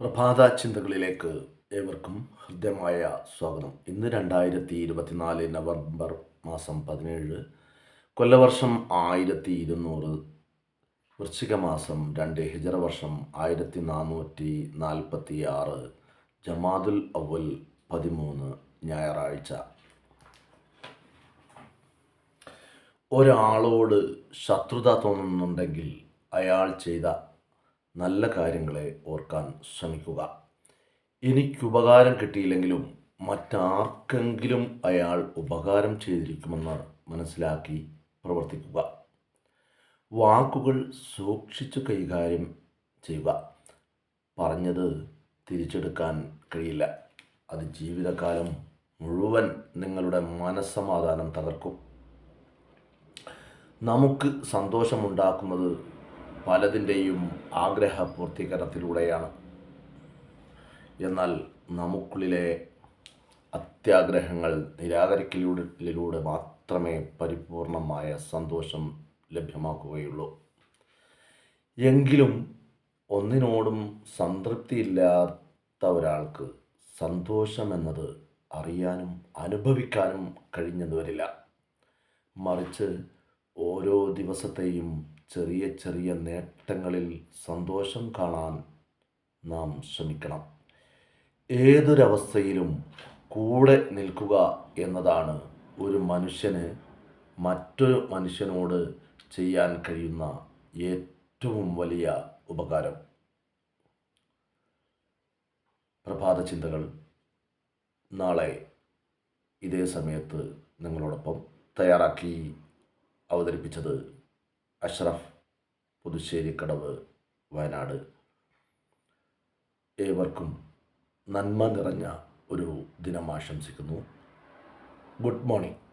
പ്രഭാത ചിന്തകളിലേക്ക് ഏവർക്കും ഹൃദ്യമായ സ്വാഗതം. ഇന്ന് രണ്ടായിരത്തി ഇരുപത്തിനാല് നവംബർ മാസം പതിനേഴ് കൊല്ലവർഷം ആയിരത്തി ഇരുന്നൂറ് വൃശ്ചിക മാസം രണ്ട് ഹിജറ വർഷം ആയിരത്തി നാനൂറ്റി നാൽപ്പത്തി ആറ് ജമാദുൽ അവൽ പതിമൂന്ന് ഞായറാഴ്ച. ഒരാളോട് ശത്രുത തോന്നുന്നുണ്ടെങ്കിൽ അയാൾ ചെയ്ത നല്ല കാര്യങ്ങളെ ഓർക്കാൻ ശ്രമിക്കുക. എനിക്കുപകാരം കിട്ടിയില്ലെങ്കിലും മറ്റാർക്കെങ്കിലും അയാൾ ഉപകാരം ചെയ്തിരിക്കുമെന്ന് മനസ്സിലാക്കി പ്രവർത്തിക്കുക. വാക്കുകൾ സൂക്ഷിച്ചു കൈകാര്യം ചെയ്യുക. പറഞ്ഞത് തിരിച്ചെടുക്കാൻ കഴിയില്ല. അത് ജീവിതകാലം മുഴുവൻ നിങ്ങളുടെ മനസ്സമാധാനം തകർക്കും. നമുക്ക് സന്തോഷമുണ്ടാക്കുന്നത് പലതിന്റെയും ആഗ്രഹ പൂർത്തീകരണത്തിലൂടെയാണ് എന്നാൽ നമുക്കുള്ളിലെ അത്യാഗ്രഹങ്ങൾ നിരാകരിക്കലിലൂടെ മാത്രമേ പരിപൂർണമായ സന്തോഷം ലഭ്യമാക്കുകയുള്ളൂ. എങ്കിലും ഒന്നിനോടും സംതൃപ്തിയില്ലാത്ത ഒരാൾക്ക് സന്തോഷമെന്നത് അറിയാനും അനുഭവിക്കാനും കഴിഞ്ഞെന്ന് വരില്ല മറിച്ച് ഓരോ ദിവസത്തെയും ചെറിയ ചെറിയ നേട്ടങ്ങളിൽ സന്തോഷം കാണാൻ നാം ശ്രമിക്കണം. ഏതൊരവസ്ഥയിലും കൂടെ നിൽക്കുക എന്നതാണ് ഒരു മനുഷ്യന് മറ്റൊരു മനുഷ്യനോട് ചെയ്യാൻ കഴിയുന്ന ഏറ്റവും വലിയ ഉപകാരം. പ്രഭാത ചിന്തകൾ. നാളെ ഇതേ സമയത്ത് നിങ്ങളോടൊപ്പം തയ്യാറാക്കി അവതരിപ്പിച്ചത് അഷ്റഫ് പുതുശ്ശേരിക്കടവ് വയനാട് ഏവർക്കും നന്മ നിറഞ്ഞ ഒരു ദിനം ആശംസിക്കുന്നു. Good morning.